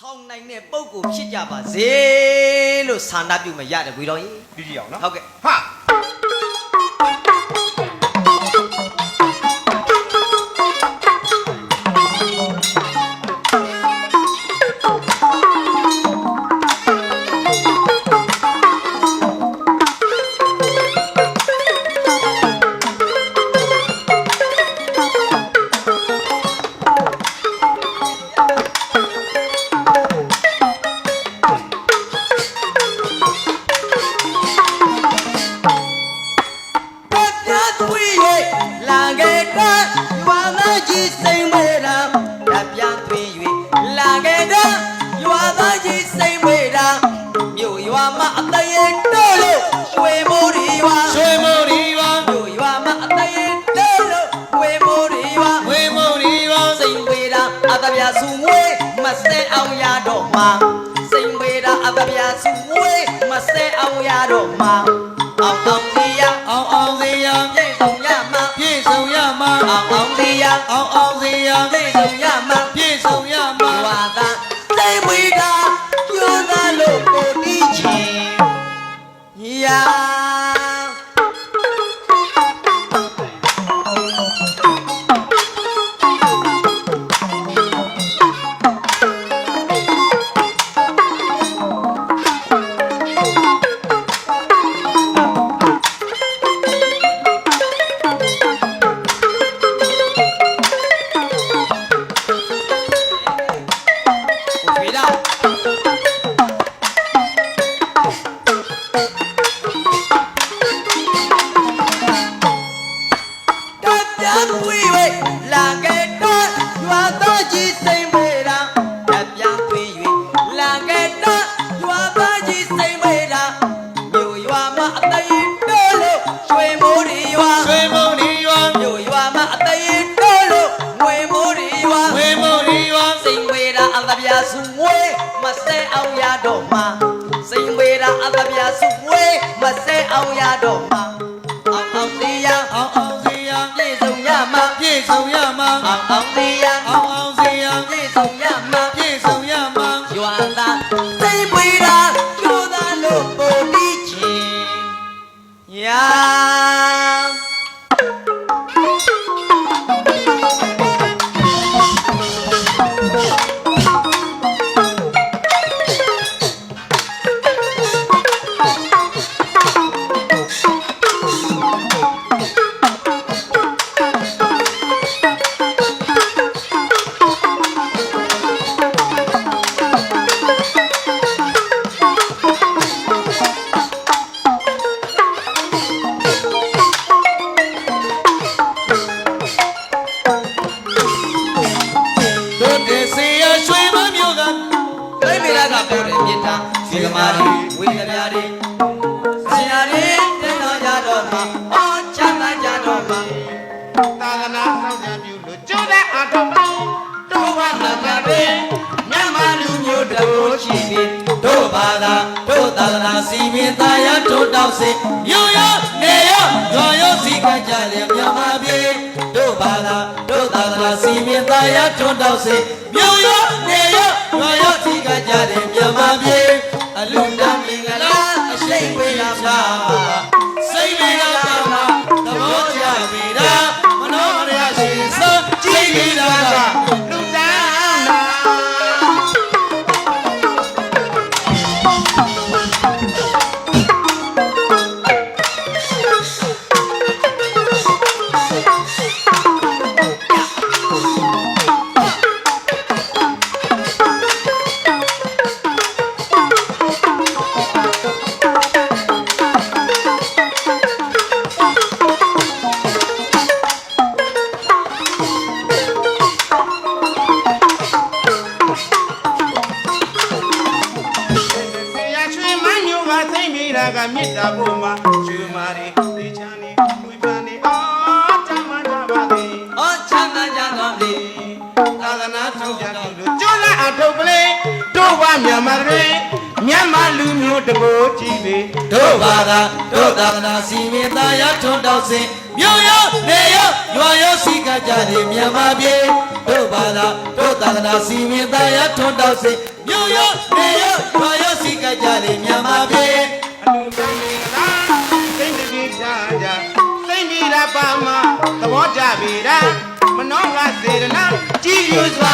ဆောင်နိုင်တဲ့ပုံကိုဖြစ်ကြပါစေလို့ဆန္ဒပြုမရတယ်ဘွေတော်ကြီးကြည့်ကြည့်အောင်နော်ဟုတ်ကဲ့ဟာ လာခဲ့တဲ့ရွာသားကြီးစိမ်မေတာမြို့ရွာမှာအတရေတိုးလို့ရွှေမိုးဒီရွာရွှေမိုးဒီပါမြို့ရွာမှာအတရေတိုးလို့ရွှေမိုးဒီရွာဝေမိုးဒီပါစိမ်ပေတာအတပြာစုငွေမစဲအောင်ရတော့မှာစိမ်ပေတာအတပြာစုငွေမစဲအောင်ရတော့မှာအောင်အောင်စီရအောင်အောင်စေရပြည့်စုံရမှာပြည့်စုံရမှာအောင်အောင်စီရအောင်အောင်စေရပြည့်စုံရမှာပြ ပြာစုငွေမစဲအောင်ရတော့မှာစိန်ဝေရာအသပြာစုငွေမစဲအောင်ရတော့မှာ ပေါ်တဲ့မြေတာဒီကမာရီဝိသဗျာရီဆရာရီတင်တော်ကြတော့မှာအော်ချမ်းသာကြတော့မှာသာသနာဆောင်ကြပြုလို့ကျိုးတဲ့အထုံးတော့တို့ဘာသာကပဲမြန်မာလူမျိုးတကိုးချီပြီးတို့ဘာသာတို့သာသနာစီမင်းသားရတို့တောက်စေမြို့ရနေရရွာရစီကကြလေမြန်မာပြည်တို့ဘာသာတို့သာသနာစီမင်းသားရထွန်းတောက်စေမြို့ရနေရရွာရစီကကြလေ ဝေးလာပါ မညိုကသိမ့်မိတာကမေတ္တာဖို့မှာရွှေမာရီဒီချာနေဝိပါနေအာတမန်တာပါလေအော်ချမ်းသာကြတော့လေသာသနာဆောင်ကြပြုလို့ကျိုးတဲ့အထုပ်ကလေးတို့ဘာမြန်မာတွေမြန်မာလူမျိုးတကိုကြည့်ပေတို့ဘာသာတို့သာသနာစီမင်းသားရထွန်းတောက်စင်မြို့ရောနေရောရွာရောစီကကြတယ်မြန်မာပြည်တို့ဘာသာတို့ သာသနာစီမင်းသားရထွန်းတောက်စင်မြို့ရောနေရောရွာရောစီကကြတယ်မြန်မာပြည်အလူတမင်္ဂလာစိတ်တကြီးချာချာစိတ်မိတာပါမသဘောကြပြီလားမနောကစေရနာကြည်ယူစွာ